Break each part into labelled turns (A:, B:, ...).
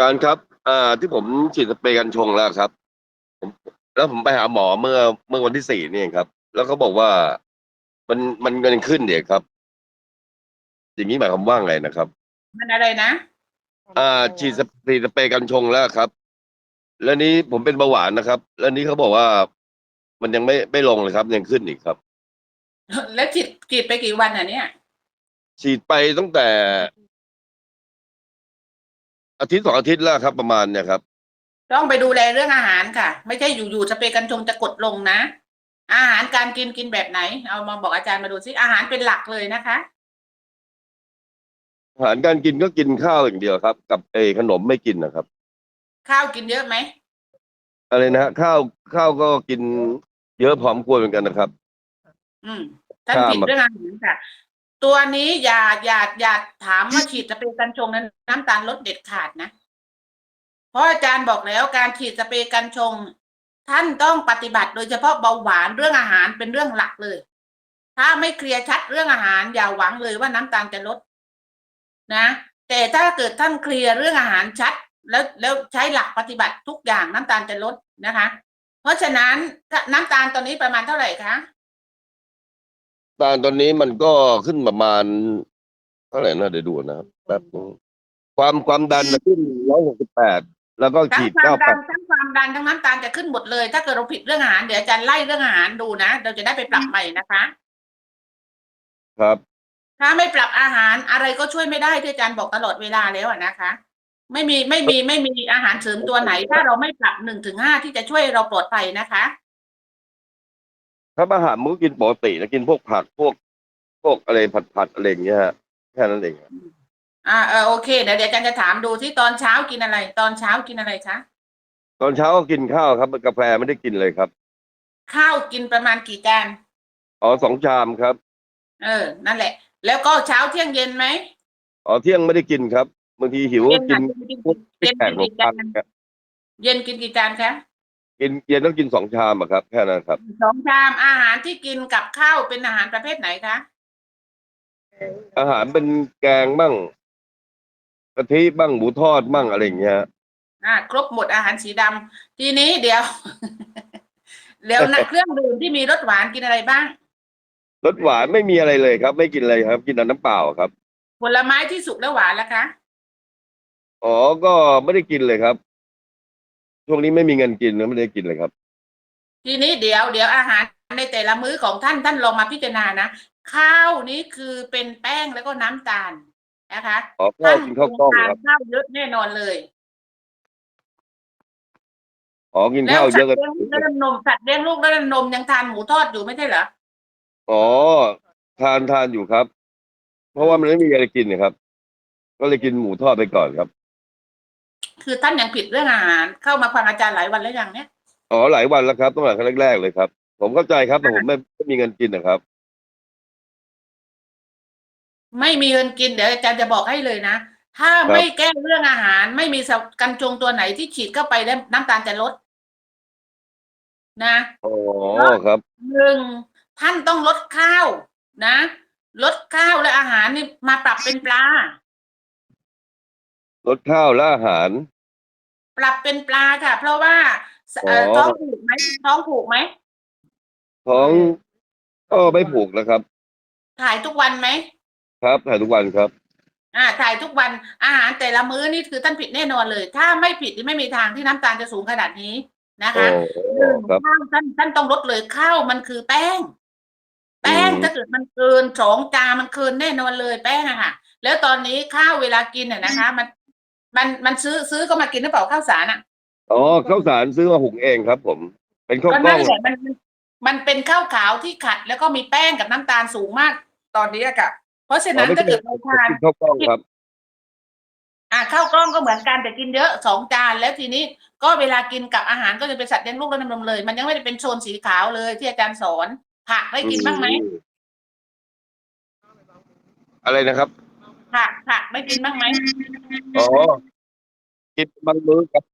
A: การครับ อ่า ที่ผมฉีดสเปรย์กันชงแล้วครับ ผมแล้วผมไปหาหมอเมื่อเมื่อวันที่สี่นี่เองครับ แล้วเขาบอกว่ามันมันมันยังขึ้นเด็กครับ อย่างนี้หมายความว่าไงนะครับ
B: มันอะไรนะ
A: อ่า ฉีดสเปรย์สเปรย์กันชงแล้วครับ แล้วนี้ผมเป็นเบาหวานนะครับ แล้วนี้เขาบอกว่ามันยังไม่ไม่ลงเลยครับ ยังขึ้นอีกครับ
B: แล้วฉีดฉีดไปกี่วันอะเนี่ย
A: ฉีดไปตั้งแต่ อาทิตย์สองอาทิตย์แล้วครับประมาณเนี่ยครับ
B: ต้องไปดูแลเรื่องอาหารค่ะ ไม่ใช่อยู่ๆสเปรย์กันชงจะกดลงนะ อาหารการกินกินแบบไหน เอามาบอกอาจารย์มาดูซิอาหารเป็นหลักเลยนะคะ
A: อาหารการกินก็กินข้าวอย่างเดียวครับ กับเออขนมไม่กินนะครับ
B: ข้าวกินเยอะไหม
A: อะไรนะฮะข้าวข้าวก็กินเยอะพร้อมควรเหมือนกันนะครับ
B: อืมท่าน
A: ครับ
B: ผิดเรื่องอาหารค่ะ ตัวนี้อย่าอย่าอย่าถามว่าฉีดสเปรย์กันชงนั้นน้ำตาลลดเด็ดขาดนะ เพราะอาจารย์บอกแล้วการฉีดสเปรย์กันชง ท่านต้องปฏิบัติโดยเฉพาะเบาหวานเรื่องอาหารเป็นเรื่องหลักเลย ถ้าไม่เคลียร์ชัดเรื่องอาหารอย่าหวังเลยว่าน้ำตาลจะลด นะ แต่ถ้าเกิดท่านเคลียร์เรื่องอาหารชัด แล้วแล้วใช้หลักปฏิบัติทุกอย่างน้ำตาลจะลดนะคะ เพราะฉะนั้นถ้าน้ำตาลตอนนี้ประมาณเท่าไหร่คะ
A: ตอนตอนนี้มันก็ขึ้นประมาณเท่าไหร่นะเดี๋ยวดูนะครับแป๊บนึงความความดันน่ะขึ้นร้อยหกสิบแปดแล้วก็
B: ทั้ง
A: ขีด
B: ควา
A: เก้ามแป
B: ดั
A: ด
B: นทั้งความดันทั้งน้ำตาลจะขึ้นหมดเลย ถ้าเกิดเราผิดเรื่องอาหารเดี๋ยวอาจารย์ไล่เรื่องอาหารดูนะ เราจะได้ไปปรับใหม่นะคะ
A: ครับ
B: ถ้าไม่ปรับอาหารอะไรก็ช่วยไม่ได้ที่อาจารย์บอกตลอดเวลาแล้วอะนะคะ ไม่มีไม่มีไม่มีอาหารเสริมตัวไหน ถ้าเราไม่ปรับหนึ่งถึงห้าที่จะช่วยเราปลอดภัยนะคะ
A: ถ้าอาหารมันก็กินปกตินะกินพวกผักพวกพวกอะไรผัดผัดๆอะไรอย่างเงี้ยฮะแค่นั้นเองครับ
B: อ่าเออโอเคเดี๋ยวเดี๋ยวอาจารย์จะถามดูที่ตอนเช้ากินอะไร ตอนเช้ากินอะไรคะ
A: ตอนเช้าก็กินข้าวครับกาแฟไม่ได้กินเลยครับ
B: ข้าวกินประมาณกี่จาน
A: อ๋อสองชามครับ
B: เออ นั่นแหละ แล้วก็เช้าเที่ยงเย็นไหม
A: อ๋อเที่ยงไม่ได้กินครับบางทีหิวก็กิน
B: เย็น
A: พวก
B: เย็น
A: แข
B: กิ
A: ก
B: น
A: ขนม
B: กี่
A: ปั
B: จางน
A: ครับ
B: เย็นกินกี่จานคะ
A: กินเย็นต้องกินสองชามอะครับ แค่นั้นครับ
B: สองชามอาหารที่กินกับข้าวเป็นอาหารประเภทไหนคะ
A: อาหารเป็นแกงบ้างกะทิบ้างหมูทอดบ้างอะไรอย่างเงี้ยฮะ
B: อ่าครบหมดอาหารสีดำทีนี้เดี๋ยว เดี๋ยวนะ เครื่องดื่มที่มีรสหวานกินอะไรบ้าง
A: รสหวานไม่มีอะไรเลยครับ ไม่กินอะไรครับ กินแต่น้ำเปล่าครับ
B: ผลไม้ที่สุกและหวานแล้วคะ
A: อ๋อ ก็ไม่ได้กินเลยครับ ช่วงนี้ไม่มีเงินกินนะไม่ได้กินเลยครับ
B: ทีนี้เดี๋ยวเดี๋ยวอาหารในแต่ละมื้อของท่านท่านลองมาพิจารณานะข้าวนี้คือเป็นแป้งแล้วก็น้ำตาลนะคะ
A: อ๋อข้าวกินข้าวกล้อง
B: ทาน
A: ครับ
B: ข้าวเยอะแน่นอนเลย
A: อ๋อ กิน
B: แล้ว
A: ข้าวเย
B: สัต
A: อะ
B: ว์
A: กัน
B: เลี้ยงลูกด้วยนมสัตว์เลี้ยงลูกด้วยนมยังทานหมูทอดอยู่ไม่ใช่เหรอ
A: อ๋อ ทานทานอยู่ครับ เพราะว่ามันไม่มีอะไรกินนะครับ ก็เลยกินหมูทอดไปก่อนครับ
B: คือท่านยังผิดเรื่องอาหาร เข้ามาฟังอาจารย์หลายวันแล้วยังเนี่ย
A: อ๋อหลายวันแล้วครับตั้งแต่ครั้งแรกๆเลยครับ ผมเข้าใจครับแต่ผมไม่ไม่มีเงินกินนะครับ
B: ไม่มีเงินกินเดี๋ยวอาจารย์จะบอกให้เลยนะ ถ้า
A: ครับ
B: ไม่แก้เรื่องอาหาร ไม่มีกันจงตัวไหนที่ฉีดเข้าไปแล้วน้ำตาลจะลด นะ
A: อ๋อครับ
B: หนึ่งท่านต้องลดข้าวนะลดข้าวและอาหารนี่มาปรับเป็นปลา
A: ลดข้าวและอาหาร
B: ปรับเป็นปลาค่ะ เพราะว่าเอ่อ
A: อ๋อ
B: ท้องผูกไหมท้องผูกไหม
A: ท้องก็ไม่ผูกนะครับ
B: ถ่ายทุกวันไหม
A: ครับถ่ายทุกวันครับ
B: อ่าถ่ายทุกวันอาหารแต่ละมื้อนี่คือท่านผิดแน่นอนเลย ถ้าไม่ผิดนี่ไม่มีทางที่น้ำตาลจะสูงขนาดนี้นะคะ
A: อ๋
B: หนึ่
A: องครับ
B: ข้าวท่านท่านต้องลดเลยข้าวมันคือแป้ง แป้ง
A: อืม
B: ถ้าเกิดมันเกินสองจานมันเกินแน่นอนเลยแป้งอะค่ะ แล้วตอนนี้ข้าวเวลากินเนี่ยนะคะ มัน มันมันซื้อซื้อก็มากินหรือเปล่าข้าวสารอะ
A: อ๋อข้าวสารซื้อมาหุงเองครับ ผม เป็นข้าว
B: ก็
A: กล้
B: นั่
A: อง
B: นแหละมันมันมันเป็นข้าวขาวที่ขัด แล้วก็มีแป้งกับน้ำตาลสูงมากตอนนี้อะค่ะเพราะฉะ
A: อ๋อ
B: นั้น
A: ไม่
B: ถ้า
A: ใช่
B: เกิดเราทาน
A: กินข้าวกล้องครับ
B: อ่าข้าวกล้องก็เหมือนกันแต่กินเยอะสองจานแล้วทีนี้ก็เวลากินกับอาหารก็จะเป็นสัตว์เลี้ยงลูกและน้ำนมเลย มันยังไม่ได้เป็นโซนสีขาวเลยที่อาจารย์สอนผักได้กินบ้างไหม
A: อะไรนะครับ
B: ผักผักได้กินบ้างไหม
A: อ๋อกินบางมื้อครับ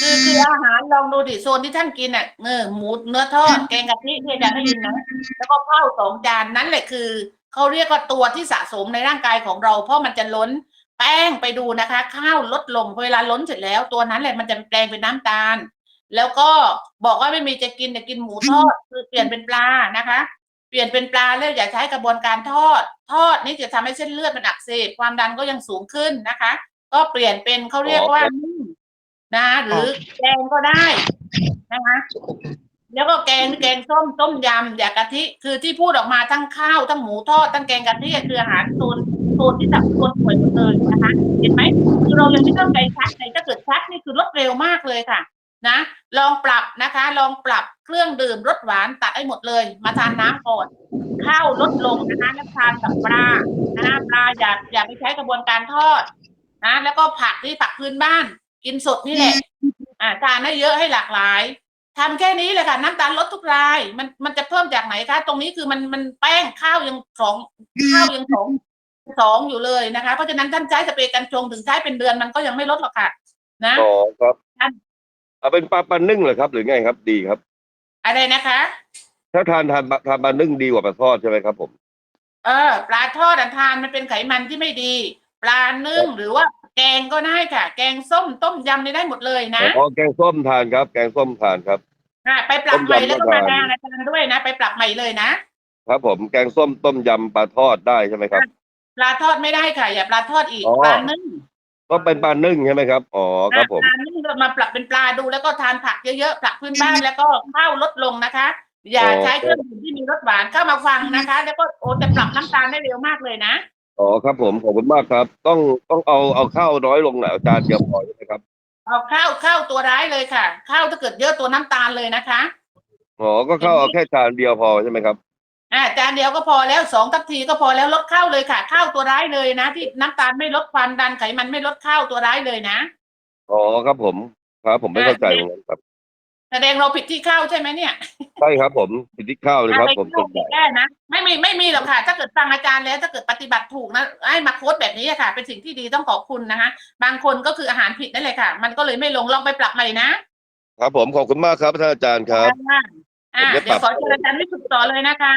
B: คือคืออาหารลองดูดิโซนที่ท่านกินอะเนื้อหมูเนื้อทอดแกงกะทิที่อาจารย์ได้ยินนะแล้วก็ข้าวสองจานนั้นแหละคือเขาเรียกว่าตัวที่สะสมในร่างกายของเรา เพราะมันจะล้นแป้งไปดูนะคะ ข้าวลดลงเวลาล้นเสร็จแล้ว ตัวนั้นแหละมันจะแปลงเป็นน้ำตาล แล้วก็บอกว่าไม่มีจะกินแต่กินหมูทอดคือเปลี่ยนเป็นปลานะคะ เปลี่ยนเป็นปลาแล้วอย่าใช้กระบวนการทอด ทอดนี่จะทำให้เส้นเลือดมันอักเสบความดันก็ยังสูงขึ้นนะคะ ก็เปลี่ยนเป็นเขาเรียกว่านึ่งนะหรือแกงก็ได้นะคะ แล้วก็แกงแกงส้มต้มยำอย่ากะทิ คือที่พูดออกมาทั้งข้าวทั้งหมูทอดทั้งแกงกะทิคืออาหารโซนโซนที่สับคนป่วยหมดเลยนะคะ เห็นไหมคือเรายังไม่ต้องใจชักในถ้าเกิดชักนี่คือลดเร็วมากเลยค่ะ นะลองปรับนะคะ ลองปรับเครื่องดื่มรสหวานตัดให้หมดเลย มาทานน้ำก่อนข้าวลดลงนะคะแล้วทานกับปลานะปลาอย่าอย่าไปใช้กระบวนการทอดนะแล้วก็ผักที่ผักพื้นบ้าน กินสดนี่แหละอ่าทานให้เยอะให้หลากหลายทำแค่นี้เลยค่ะน้ำตาลลดทุกราย มันมันจะเพิ่มจากไหนคะตรงนี้คือมันมันแป้งข้าวยังสองข้าวยังสองสองอยู่เลยนะคะ เพราะฉะนั้นท่านใช้สเปรย์กันชงถึงใช้เป็นเดือนมันก็ยังไม่ลดหรอกค่ะ นะ
A: อ๋อครับ เอาเป็นปลาปลานึ่งเหรอครับ หรือไงครับ ดีครับ
B: อะไรนะคะ
A: ถ้าทานทานทานปลานึ่งดีกว่าปลาทอดใช่ไหมครับผม
B: เออ ปลาทอดอันทานมันเป็นไขมันที่ไม่ดี ปลานึ่งหรือว่าแกงก็ได้ค่ะ แกงส้มต้มยำนี่ได้หมดเลยนะ
A: อ๋อแกงส้มทานครับ แกงส้มทานครับ
B: อะไปปรับใหม่
A: ต้มยำ
B: แล้วก็
A: ก็
B: มา
A: ทาน
B: แดงอาจารย์ด้วยนะ ไปปรับใหม่เลยนะ
A: ครับผมแกงส้มต้มยำปลาทอดได้ใช่ไหมครับ
B: ปลาทอดไม่ได้ค่ะ อย่าปลาทอดอีก
A: อ๋อ
B: ปลานึ่ง
A: ก็เป็นปลานึ่งใช่ไหมครับ อ๋อครับผม
B: ปลานึ่งเรามาปรับเป็นปลาดูแล้วก็ทานผักเยอะๆผักพื้นบ้านแล้วก็ข้าวลดลงนะคะ อย่า
A: อ๋อ
B: ใช้เครื่องดื่มที่มีรสหวานเข้ามาฟังนะคะ แล้วก็โอ้จะปรับน้ำตาลได้เร็วมากเลยนะ
A: อ๋อครับผมขอบคุณมากครับ ต้องต้องเอาเอาข้าวน้อยลงหน่อยอาจารย์เดียวพอใช่ไหมครับ
B: เอาข้าวข้าวตัวร้ายเลยค่ะ ข้าวถ้าเกิดเยอะตัวน้ำตาลเลยนะคะ
A: อ๋อก็ข้าวเอาแค่จานเดียวพอใช่ไหมครับ
B: อ่าจานเดียวก็พอแล้วสองทัพทีก็พอแล้วลดข้าวเลยค่ะข้าวตัวร้ายเลยนะที่น้ำตาลไม่ลดความดันไขมันไม่ลดข้าวตัวร้ายเลยนะ
A: อ๋อครับผมครับผมไม่เข้าใจตรงนั้นครับ
B: แสดงเราผิดที่ข้าวใช่ไหมเนี่ย
A: ใช่ครับผมผิดที่ข้าวเลยครับ
B: อะไร
A: ผม
B: ข้า
A: ส
B: ว
A: งสัย
B: แก้นะไม่มีไม่มีหรอกค่ะ ถ้าเกิดฟังอาจารย์แล้วถ้าเกิดปฏิบัติถูกนะให้มาโค้ดแบบนี้อะค่ะ เป็นสิ่งที่ดีต้องขอบคุณนะคะบางคนก็คืออาหารผิดนั่นแหละค่ะ มันก็เลยไม่ลงลองไปปรับใหม่นะครับ
A: ผมขอบคุณมากครับท่านอาจารย์ครับ
B: อะเดี๋ยวขอเชิญอาจารย์วิสุทธ์ต่อเลยนะคะ